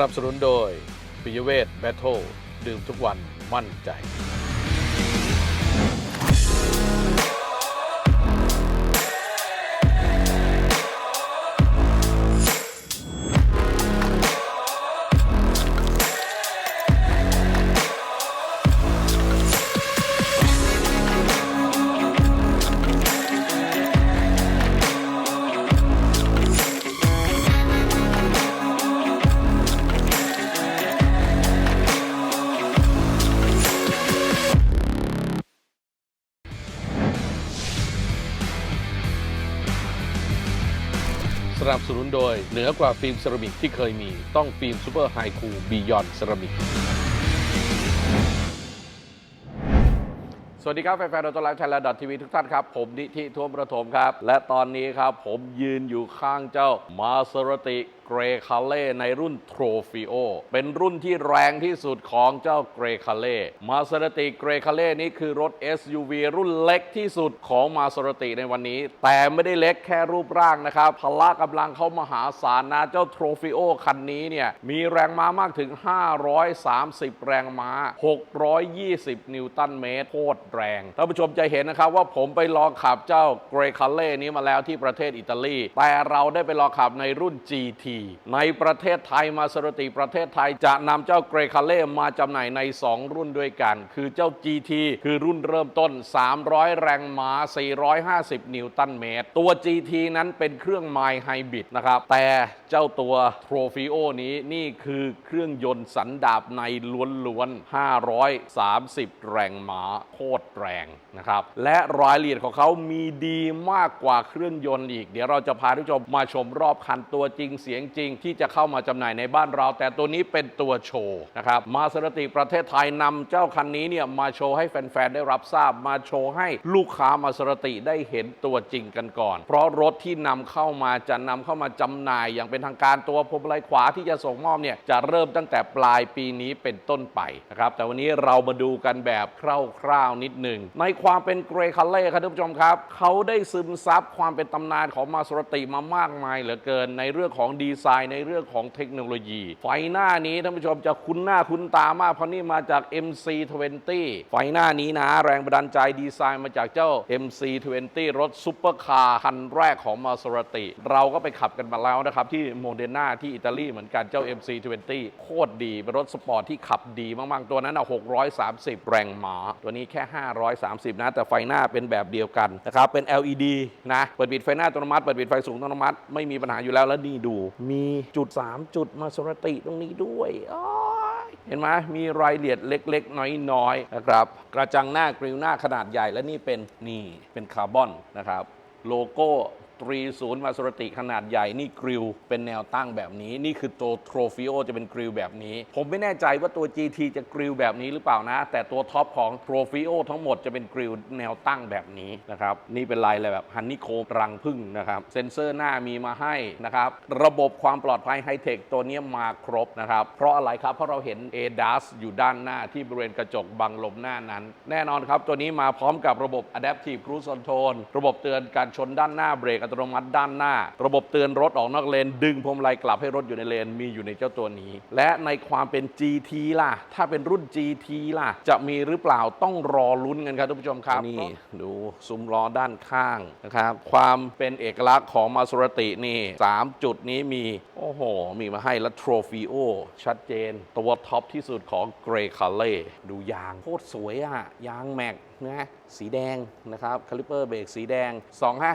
นับสนุนโดยปิยเวทแบทเทิลดื่มทุกวันมั่นใจ นับสนุนโดย เหนือกว่าฟิล์มเซรามิกที่เคยมีต้องฟิล์มซูเปอร์ไฮคูบียอนเซรามิกสวัสดีครับ แฟนๆดอทไลฟ์ไทยแลนด์ทีวีทุกท่านครับ ผมนิธิท่วมประถมครับ และตอนนี้ครับ ผมยืนอยู่ข้างเจ้ามาเซรติเกรคาเล่ในรุ่นโทรฟิโอเป็นรุ่นที่แรงที่สุดของเจ้าเกรคาเล่มาเซรติเกรคาเล่นี้คือรถ SUV รุ่นเล็กที่สุดของมาเซรติในวันนี้ แต่ไม่ได้เล็กแค่รูปร่างนะครับพละกำลังเขามหาศาลนะเจ้าโทรฟิโอคันนี้เนี่ยมีแรงม้ามากถึง 530 แรงม้า 620 นิวตันเมตรโคตรแรงท่านผู้ชมจะเห็นนะครับว่าผมไปลองขับเจ้าเกรคาเล่นี้มาแล้วที่ประเทศอิตาลีแต่เราได้ไปลองขับในรุ่น GT ในประเทศไทยมาสรติประเทศไทยจะนำเจ้าเกรคาเล่มาจำหน่ายใน 2 รุ่นด้วยกัน คือเจ้า GT คือรุ่นเริ่มต้น 300 แรงม้า 450 นิวตันเมตร ตัว GT นั้นเป็นเครื่องไมล์ไฮบริดนะครับ แต่เจ้าตัวโทรฟิโอนี้นี่คือเครื่องยนต์สันดาปในล้วนๆ 530 แรงม้าโคตรแรงนะครับ และรายละเอียดของเขามีดีมากกว่าเครื่องยนต์อีก เดี๋ยวเราจะพาทุกผู้ชมมาชมรอบคันตัวจริงเสียงจริงที่จะเข้ามาจำหน่ายในบ้านเรา แต่ตัวนี้เป็นตัวโชว์นะครับมาสรติประเทศไทยนำเจ้าคันนี้เนี่ยมาโชว์ให้แฟนๆได้รับทราบมาโชว์ให้ลูกค้ามาสรติได้เห็นตัวจริงกันก่อน เพราะรถที่นำเข้ามาจะนำเข้ามาจำหน่ายอย่างเป็นทางการตัวพวงมาลัยขวาที่จะส่งมอบเนี่ยจะเริ่มตั้งแต่ปลายปีนี้เป็นต้นไปนะครับแต่วันนี้เรามาดูกันแบบคร่าวๆนิดหนึ่งในความเป็นเกรย์คัลเล่ครับท่านผู้ชมครับเขาได้ซึมซับความเป็นตำนานของมาสรติมามากมายเหลือเกินในเรื่องของดีไซน์ในเรื่องของเทคโนโลยี ไฟหน้านี้ท่านผู้ชมจะคุ้นหน้าคุ้นตามาก เพราะนี่มาจาก MC20 ไฟหน้านี้นะ แรงบันดาลใจดีไซน์มาจากเจ้า MC20 รถซุปเปอร์คาร์คันแรกของมาสรติ เราก็ไปขับกันมาแล้วนะครับ ที่โมเดนาที่อิตาลีเหมือนกันเจ้า MC20 โคตรดี เป็นรถสปอร์ตที่ขับดีมาก ๆ ตัวนั้นอะ630 แรงม้าตัวนี้แค่ 530 นะ แต่ไฟหน้าเป็นแบบเดียวกันนะครับเป็น LED นะเปิดปิดไฟหน้าอัตโนมัติเปิดปิดไฟสูงอัตโนมัติไม่มีปัญหาอยู่แล้วแล้วนี่ดูมีจุด 3 จุดมาสรติตรงนี้ด้วยเห็นไหมมีรายละเอียดเล็ก ๆ น้อยๆนะครับ กระจังหน้ากริวหน้าขนาดใหญ่และนี่เป็นนี่เป็นคาร์บอนนะครับ โลโก้ ตรีศูนย์มาสรติขนาดใหญ่นี่กริลเป็นแนวตั้งแบบนี้ นี่คือตัวโทรฟิโอจะเป็นกริลแบบนี้ ผมไม่แน่ใจว่าตัว GT จะกริลแบบนี้หรือเปล่านะ แต่ตัวท็อปของโทรฟิโอทั้งหมดจะเป็นกริลแนวตั้งแบบนี้นะครับนี่เป็นลายอะไรแบบฮันนี่โครังพึ่งนะครับเซ็นเซอร์หน้ามีมาให้นะครับระบบความปลอดภัยไฮเทคตัวนี้มาครบนะครับเพราะอะไรครับเพราะเราเห็น ADAS อยู่ด้านหน้าที่บริเวณกระจกบังลมหน้านั้น แน่นอนครับตัวนี้มาพร้อมกับระบบ Adaptive Cruise Control ระบบเตือนการชนด้านหน้าเบรกอัตโนมัติด้านหน้า ระบบเตือนรถออกนอกเลน ดึงพวงมาลัยกลับให้รถอยู่ในเลนมีอยู่ในเจ้าตัวนี้ และในความเป็น GT ล่ะ ถ้าเป็นรุ่น GT ล่ะ จะมีหรือเปล่าต้องรอลุ้นกันครับทุกผู้ชมครับนี่ดูซุ้มล้อด้านข้างนะครับความเป็นเอกลักษณ์ของมาสรตินี่ 3 จุดนี้มี โอ้โห มีมาให้แล้วโทรฟิโอชัดเจน ตัวท็อปที่สุดของเกรย์คาเล่ดูยางโคตรสวยอะยางแม็กนะสีแดงนะครับคาลิเปอร์เบรกสีแดง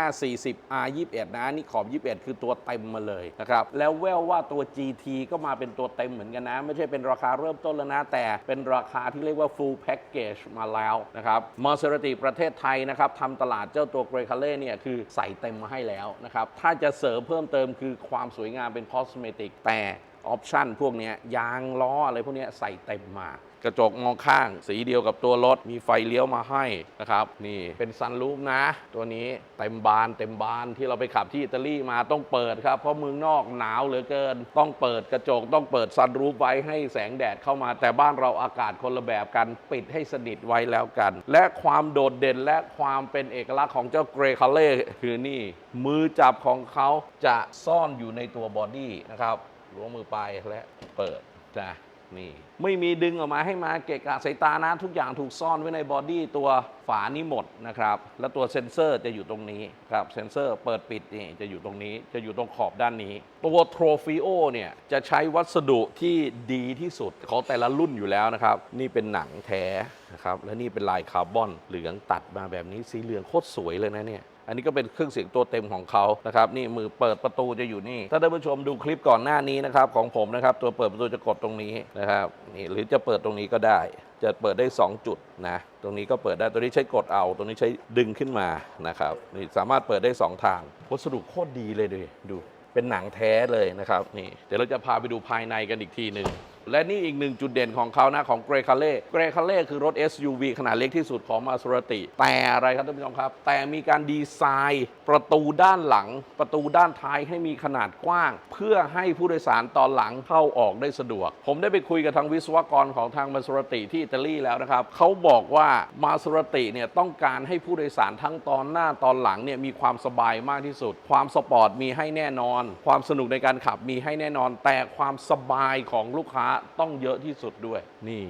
25540 R21 นะนี่ขอบ 21 คือตัวเต็มมาเลยนะครับแล้วแววว่าตัว GT ก็มาเป็นตัวเต็มเหมือนกันนะ ไม่ใช่เป็นราคาเริ่มต้นแล้วนะ แต่เป็นราคาที่เรียกว่า full package มาแล้วนะครับมาเซรติประเทศไทยนะครับทำตลาดเจ้าตัวเกรคาเล่เนี่ยคือใส่เต็มมาให้แล้วนะครับถ้าจะเสริมเพิ่มเติมคือความสวยงามเป็นคอสเมติกแต่ออปชั่นพวกนี้ยางล้ออะไรพวกนี้ใส่เต็มมา กระจกมองข้าง สีเดียวกับตัวรถ มีไฟเลี้ยวมาให้นะครับ นี่เป็นซันรูฟนะ ตัวนี้เต็มบานเต็มบานที่เราไปขับที่อิตาลีมาต้องเปิดครับ เพราะเมืองนอกหนาวเหลือเกิน ต้องเปิดกระจกต้องเปิดซันรูฟไว้ให้แสงแดดเข้ามา แต่บ้านเราอากาศคนละแบบกันปิดให้สนิทไว้แล้วกัน และความโดดเด่นและความเป็นเอกลักษณ์ของเจ้าเกรคาเล่คือนี่มือจับของเขาจะซ่อนอยู่ในตัวบอดี้นะครับล้วงมือไปและเปิดนะ นี่ไม่มีดึงออกมาให้มาเกะกะสายตานะทุกอย่างถูกซ่อนไว้ในบอดี้ตัวฝานี้หมดนะครับ แล้วตัวเซ็นเซอร์จะอยู่ตรงนี้ครับเซ็นเซอร์เปิดปิดนี่จะอยู่ตรงนี้จะอยู่ตรงขอบด้านนี้ ตัวโทรฟิโอเนี่ยจะใช้วัสดุที่ดีที่สุดของแต่ละรุ่นอยู่แล้วนะครับ นี่เป็นหนังแท้นะครับและนี่เป็นลายคาร์บอนเหลืองตัดมาแบบนี้สีเหลืองโคตรสวยเลยนะเนี่ยอันนี้ก็เป็นเครื่องเสียงตัวเต็มของเขานะครับนี่มือเปิดประตูจะอยู่นี่ ถ้าท่านผู้ชมดูคลิปก่อนหน้านี้นะครับของผมนะครับตัวเปิดประตูจะกดตรงนี้นะครับนี่หรือจะเปิดตรงนี้ก็ได้ จะเปิดได้ 2 จุดนะตรงนี้ก็เปิดได้ตัวนี้ใช้กดเอาตรงนี้ใช้ดึงขึ้นมานะครับนี่สามารถเปิดได้ 2 ทาง วัสดุโคตรดีเลยดูดูเป็นหนังแท้เลยนะครับนี่เดี๋ยวเราจะพาไปดูภายในกันอีกทีหนึ่ง และนี่อีกหนึ่งจุดเด่นของเขานะของเกรคาเล่เกรคาเล่คือรถ SUV ขนาดเล็กที่สุดของมาส r ติ แต่อะไรครับท่านผู้ชมครับ แต่มีการดีไซน์ประตูด้านหลัง ประตูด้านท้ายให้มีขนาดกว้าง เพื่อให้ผู้โดยสารตอนหลังเข้าออกได้สะดวก ผมได้ไปคุยกับทางวิศวกรของทางมาส r ติที่อิตาลีแล้วนะครับเขาบอกว่ามาส r ติเนี่ยต้องการให้ผู้โดยสารทั้งตอนหน้าตอนหลังเนี่ยมีความสบายมากที่สุด ความสปอร์ตมีให้แน่นอน ความสนุกในการขับมีให้แน่นอน แต่ความสบายของลูกค้าต้องเยอะที่สุดด้วย นี่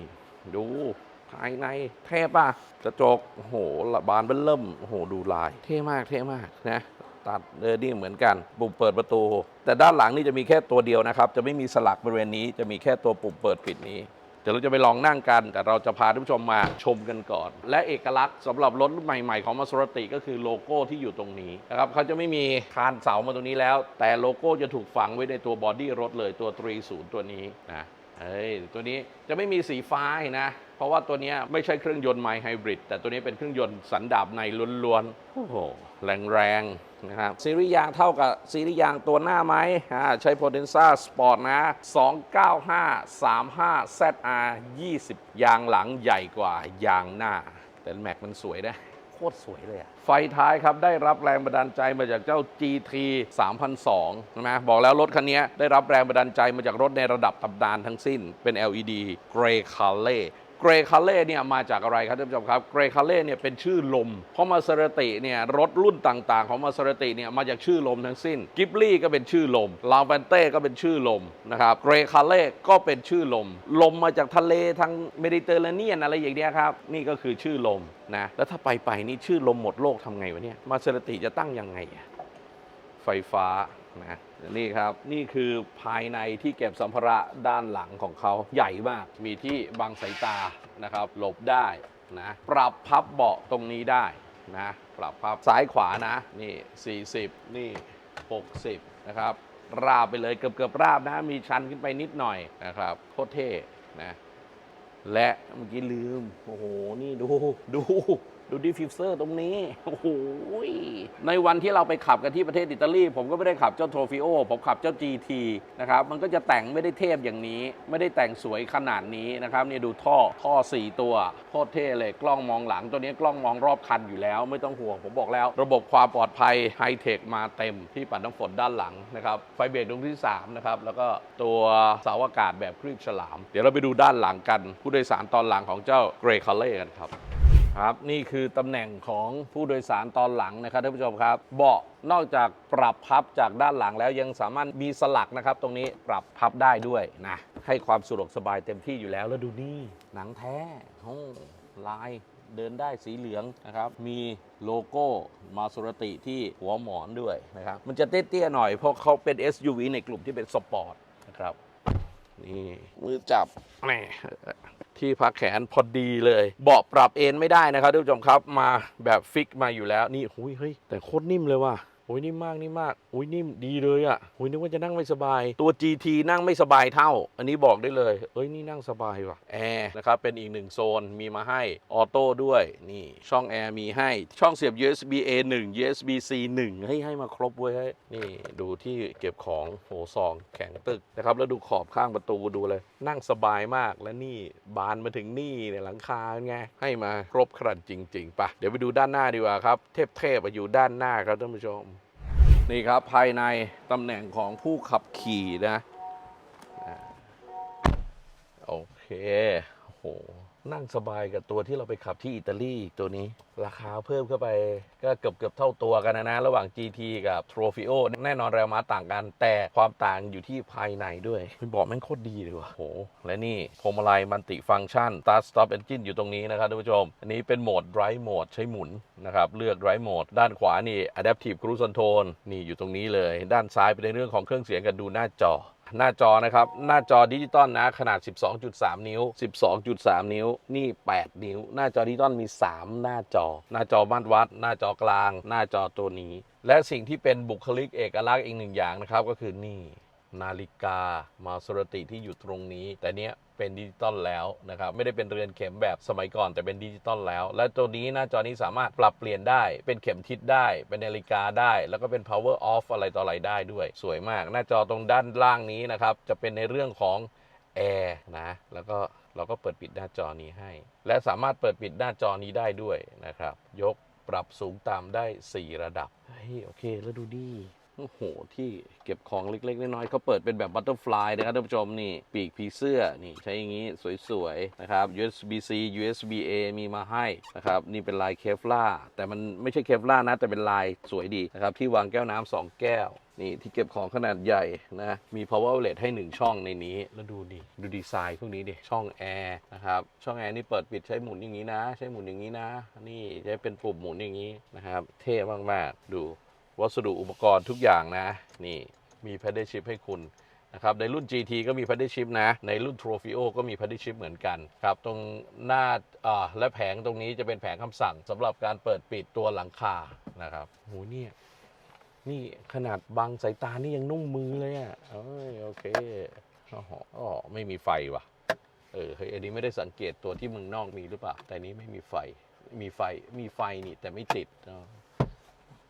ดูภายในเท่ป่ะกระจกโอ้โหระบานเบิ้ลเริ่มโอ้โหดูลาย เท่มากเท่มากนะตัดเดอร์ดี้เหมือนกัน ปุ่มเปิดประตู แต่ด้านหลังนี่จะมีแค่ตัวเดียวนะครับ จะไม่มีสลักบริเวณนี้ จะมีแค่ตัวปุ่มเปิดปิดนี้ เดี๋ยวเราจะไปลองนั่งกัน แต่เราจะพาท่านผู้ชมมาชมกันก่อน และเอกลักษณ์สำหรับรถรุ่นใหม่ๆของมาส r ติก็คือโลโก้ที่อยู่ตรงนี้นะครับเขาจะไม่มีคานเสามาตรงนี้แล้ว แต่โลโก้จะถูกฝังไว้ในตัวบอดี้รถเลยตัว 30 ตัวนี้นะ เฮ้ยตัวนี้จะไม่มีสีฟ้านะ เพราะว่าตัวนี้ไม่ใช่เครื่องยนต์ไมล์ไฮบริดแต่ตัวนี้เป็นเครื่องยนต์สันดาปในล้วนๆโอ้โหแรงๆนะครับซีรีส์ยางเท่ากับซีรีส์ยางตัวหน้าไหมอ่าใช้ Potenza Sport นะ 295 35 ZR 20 ยางหลังใหญ่กว่ายางหน้า แต่แม็กมันสวยนะ ตรสวยเลยอะไฟท้ายครับได้รับแรงบันดาลใจมาจากเจ้า GT 3002ใช่ไหมบอกแล้วรถคันนี้ได้รับแรงบันดาลใจมาจากรถในระดับตำนานทั้งสิ้นเป็น LED Grey Color เกรคาเล่เนี่ยมาจากอะไรครับท่านผู้ชมครับเกรคาเล่เนี่ยเป็นชื่อลม เพราะมาเซรติเนี่ยรถรุ่นต่าง ๆ ของมาเซรติเนี่ยมาจากชื่อลมทั้งสิ้น กิบลี่ก็เป็นชื่อลม ลาเวนเต้ก็เป็นชื่อลมนะครับเกรคาเล่ก็เป็นชื่อลม ลมมาจากทะเลทางเมดิเตอร์เรเนียนอะไรอย่างเงี้ยครับนี่ก็คือชื่อลมนะแล้วถ้าไปไปนี่ชื่อลมหมดโลกทำไงวะเนี่ยมาเซรติจะตั้งยังไง ไฟฟ้า นะนี่ครับนี่คือภายในที่เก็บสัมภาระด้านหลังของเขาใหญ่มาก มีที่บังสายตานะครับหลบได้นะปรับพับเบาะตรงนี้ได้นะปรับพับซ้ายขวานะนี่ 40 นี่ 60 นะครับ ราบไปเลยเกือบเกือบราบนะ มีชันขึ้นไปนิดหน่อยนะครับ โคตรเท่นะและเมื่อกี้ลืม โอ้โห นี่ดูดู ดูดิฟฟิวเซอร์ตรงนี้ โอ้โหในวันที่เราไปขับกันที่ประเทศอิตาลี ผมก็ไม่ได้ขับเจ้าโทฟิโอ ผมขับเจ้า GT นะครับ มันก็จะแต่งไม่ได้เทพอย่างนี้ ไม่ได้แต่งสวยขนาดนี้นะครับ นี่ดูท่อ ท่อ 4 ตัวโคตรเท่เลย กล้องมองหลัง ตัวนี้กล้องมองรอบคันอยู่แล้ว ไม่ต้องห่วง ผมบอกแล้ว ระบบความปลอดภัยไฮเทคมาเต็มที่ปัดน้ำฝนด้านหลังนะครับ ไฟเบรกดวงที่3นะครับ แล้วก็ตัวเสาอากาศแบบครีบฉลาม เดี๋ยวเราไปดูด้านหลังกัน ผู้โดยสารตอนหลังของเจ้าเกรย์คาเล่กันครับ ครับนี่คือตำแหน่งของผู้โดยสารตอนหลังนะครับท่านผู้ชมครับ เบาะนอกจากปรับพับจากด้านหลังแล้วยังสามารถมีสลักนะครับ ตรงนี้ปรับพับได้ด้วยนะให้ความสะดวกสบายเต็มที่อยู่แล้วแล้วดูนี่หนังแท้โอ้ลายเดินได้สีเหลืองนะครับ มีโลโก้มาสุรติที่หัวหมอนด้วยนะครับ มันจะเตี้ยๆหน่อยเพราะเขาเป็น SUV ในกลุ่มที่เป็นสปอร์ตนะครับ นี่มือจับแหม ที่พักแขนพอดีเลยเบาะปรับเอนไม่ได้นะครับท่านผู้ชมครับมาแบบฟิกมาอยู่แล้วนี่หุยเฮ้ยแต่โคตรนิ่มเลยว่ะโอ้ยนิ่มมากนิ่มมากอ้ยนิ่มดีเลยอะ่ะโอ้ยนึกว่าจะนั่งไม่สบาย ตัว GT นั่งไม่สบายเท่า อันนี้บอกได้เลย เอ้ยนี่นั่งสบายว่ะแอร์นะครับ เป็นอีกหนึ่งโซนมีมาให้ออโต้ด้วย นี่ช่องแอร์มีให้ช่องเสียบ USB A 1 USB C 1ให้ให้มาครบเว้ยเฮ้ยนี่ดูที่เก็บของโหซองแข็งตึกนะครับ แล้วดูขอบข้างประตูดูเลย นั่งสบายมากและนี่บานมาถึงนี่เนี่ยหลังคาไงให้มาครบครันจริงๆปะเดี๋ยวไปดูด้านหน้าดีกว่าครับเทพๆอะอยู่ด้านหน้าครับท่านผู้ชม นี่ครับภายในตำแหน่งของผู้ขับขี่นะ โอเคโห นั่งสบายกับตัวที่เราไปขับที่อิตาลีตัวนี้ ราคาเพิ่มเข้าไปก็เกือบเกือบเท่าตัวกันนะนะ ระหว่าง GT กับ Trofeo แน่นอนแรงม้าต่างกัน แต่ความต่างอยู่ที่ภายในด้วยเป็นบอกแม่งโคตรดีเลยว่ะโห และนี่พวงมาลัยมันติฟังก์ชัน Start Stop Engine อยู่ตรงนี้นะครับท่านผู้ชม อันนี้เป็นโหมด Drive Mode ใช้หมุนนะครับเลือก Drive Mode ด้านขวานี่ Adaptive Cruise Control นี่อยู่ตรงนี้เลย ด้านซ้ายเป็นในเรื่องของเครื่องเสียงกันดูหน้าจอ หน้าจอนะครับ หน้าจอดิจิตอลนะ ขนาด 12.3 นิ้ว 12.3 นิ้ว นี่ 8 นิ้ว หน้าจอดิจิตอลมี 3 หน้าจอ หน้าจอมาตรวัด หน้าจอกลาง หน้าจอตัวนี้ และสิ่งที่เป็นบุคลิกเอกลักษณ์อีกหนึ่งอย่างนะครับ ก็คือนี่ นาฬิกามาสรติที่อยู่ตรงนี้ แต่เนี้ย เป็นดิจิตอลแล้วนะครับไม่ได้เป็นเรือนเข็มแบบสมัยก่อนแต่เป็นดิจิตอลแล้ว และตัวนี้หน้าจอนี้สามารถปรับเปลี่ยนได้ เป็นเข็มทิศได้ เป็นนาฬิกาได้ แล้วก็เป็น power off อะไรต่ออะไรได้ด้วย สวยมาก หน้าจอตรงด้านล่างนี้นะครับจะเป็นในเรื่องของแอร์นะแล้วก็เราก็เปิดปิดหน้าจอนี้ให้ และสามารถเปิดปิดหน้าจอนี้ได้ด้วยนะครับ ยกปรับสูงต่ำได้ 4 ระดับเฮ้ยโอเค แล้วดูดิ โอ้โห ที่เก็บของเล็ก ๆ น้อยๆเขาเปิดเป็นแบบบัตเตอร์ฟลายนะครับท่านผู้ชมนี่ ปีกผีเสื้อ นี่ใช้อย่างนี้สวย ๆ นะครับ USB C USB A มีมาให้นะครับ นี่เป็นลายเคฟล่าแต่มันไม่ใช่เคฟล่านะ แต่เป็นลายสวยดีนะครับ ที่วางแก้วน้ำสองแก้วนี่ที่เก็บของขนาดใหญ่นะ มี power outlet ให้ 1 ช่องในนี้ แล้วดูดิ ดูดีไซน์พวกนี้ดิ ช่องแอร์นะครับ ช่องแอร์นี่เปิดปิดใช้หมุนอย่างนี้นะ ใช้หมุนอย่างนี้นะ นี่ใช้เป็นปุ่มหมุนอย่างนี้นะครับ เท่มาก ๆ ดู วัสดุอุปกรณ์ทุกอย่างนะ นี่มี paddle shift ให้คุณนะครับในรุ่น GT ก็มี paddle shift นะ ในรุ่น Trofeo ก็มี paddle shift เหมือนกันครับ ตรงหน้าอ่าและแผงตรงนี้จะเป็นแผงคำสั่งสำหรับการเปิดปิดตัวหลังคานะครับโหเนี่ยนี่ขนาดบังสายตานี่ยังนุ่มมือเลยอะโอเคอ๋ออไม่มีไฟว่ะ เออเฮ้ยอันนี้ไม่ได้สังเกตตัวที่มืองนอกมีหรือเปล่า แต่นี้ไม่มีไฟ มีไฟ มีไฟนี่แต่ไม่ติดอ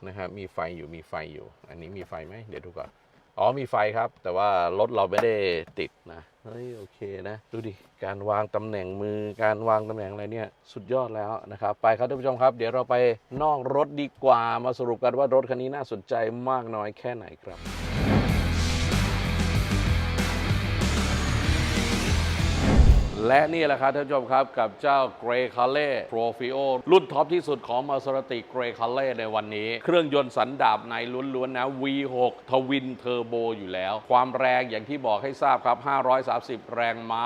นะครับมีไฟอยู่มีไฟอยู่ อันนี้มีไฟไหมเดี๋ยวดูก่อน อ๋อมีไฟครับ แต่ว่ารถเราไม่ได้ติดนะเฮ้ยโอเคนะ ดูดิ การวางตำแหน่งมือการวางตำแหน่งอะไรเนี่ย สุดยอดแล้วนะครับ ไปครับท่านผู้ชมครับ เดี๋ยวเราไปนอกรถดีกว่ามาสรุปกันว่ารถคันนี้น่าสนใจมากน้อยแค่ไหนครับ และนี่แหละครับท่านผู้ชมครับกับเจ้า Grey c a l l e Profio รุ่นท็อปที่สุดของ Maserati Grey c a l e ในวันนี้ เครื่องยนต์สันดาปในล้วนๆนะ V6 ทวินเทอร์โบอยู่แล้ว ความแรงอย่างที่บอกให้ทราบครับ 530 แรงม้า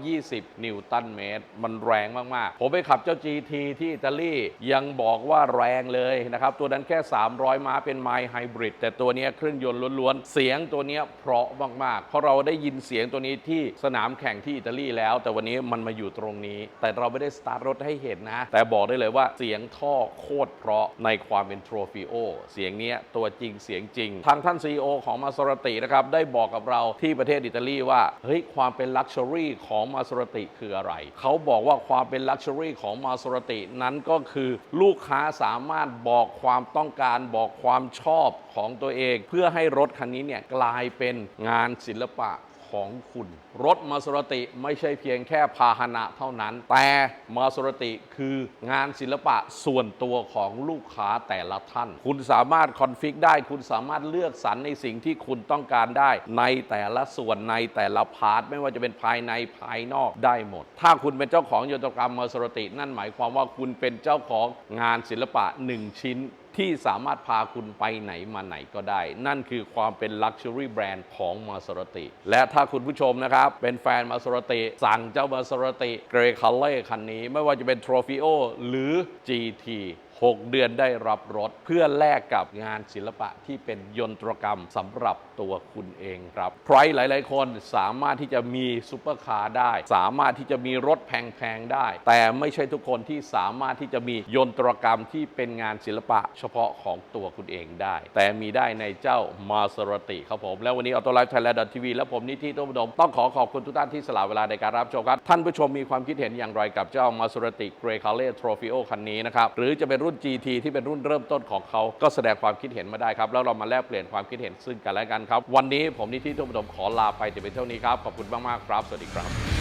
620 นิวตันเมตร มันแรงมาก ๆ ผมไปขับเจ้า GT ที่อิตาลียังบอกว่าแรงเลยนะครับ ตัวนั้นแค่ 300 ม้าเป็นไมล์ไฮบริดแต่ตัวนี้เครื่องยนต์ล้วนๆ เสียงตัวนี้เพราะมากๆ เพราะเราได้ยินเสียงตัวนี้ที่สนามแข่งที่อิตาลีแล้วแต่วันนี้มันมาอยู่ตรงนี้ แต่เราไม่ได้สตาร์ทรถให้เห็นนะ แต่บอกได้เลยว่าเสียงท่อโคตรเพราะในความเป็นโทรฟิโอเสียงนี้ตัวจริงเสียงจริง ทางท่าน CEO ของมาสรตินะครับ ได้บอกกับเราที่ประเทศอิตาลีว่า เฮ้ย ความเป็นลักชัวรี่ของมาสรติคืออะไร เขาบอกว่าความเป็นลักชัวรี่ของมาสรตินั้นก็คือลูกค้าสามารถบอกความต้องการบอกความชอบของตัวเอง เพื่อให้รถคันนี้เนี่ยกลายเป็นงานศิลปะ ของคุณ รถมาสรติไม่ใช่เพียงแค่พาหนะเท่านั้น แต่มาสรติคืองานศิลปะส่วนตัวของลูกค้าแต่ละท่าน คุณสามารถคอนฟิกได้ คุณสามารถเลือกสรรในสิ่งที่คุณต้องการได้ ในแต่ละส่วนในแต่ละพาร์ทไม่ว่าจะเป็นภายในภายนอกได้หมด ถ้าคุณเป็นเจ้าของยนตกรรมมาสรติ นั่นหมายความว่าคุณเป็นเจ้าของงานศิลปะหนึ่งชิ้น ที่สามารถพาคุณไปไหนมาไหนก็ได้ นั่นคือความเป็น Luxury Brand ของมาสรติ และถ้าคุณผู้ชมนะครับ เป็นแฟนมาสรติ สั่งเจ้ามาสรติเกรคัลเล่คันนี้ ไม่ว่าจะเป็น t r o f ิโอหรือ GT 6 เดือนได้รับรถ เพื่อแลกกับงานศิลปะที่เป็นยนตรกรรมสำหรับ ตัวคุณเองครับ ใครหลาย ๆ คนสามารถที่จะมีซุปเปอร์คาร์ได้ สามารถที่จะมีรถแพง ๆ ได้ แต่ไม่ใช่ทุกคนที่สามารถที่จะมียนตรกรรมที่เป็นงานศิลปะเฉพาะของตัวคุณเองได้ แต่มีได้ในเจ้ามาสรติครับผม แล้ววันนี้ออโตไลฟ์ไทยแลนด์ทีวีและผมนิติโตมดม ต้องขอขอบคุณทุกท่านที่สละเวลาในการรับชมครับ ท่านผู้ชมมีความคิดเห็นอย่างไรกับเจ้ามาสรติเกรคาเล่ทรฟิโอคันนี้นะครับหรือจะเป็นรุ่น GT ที่เป็นรุ่นเริ่มต้นของเขาก็แสดงความคิดเห็นมาได้ครับแล้วเรามาแลกเปลี่ยนความคิดเห็นซึ่งกันและกันครับ วันนี้ผมนิติโตมดมขอลาไปแต่เป็นเท่านี้ครับ ขอบคุณมาก ๆ ครับ สวัสดีครับ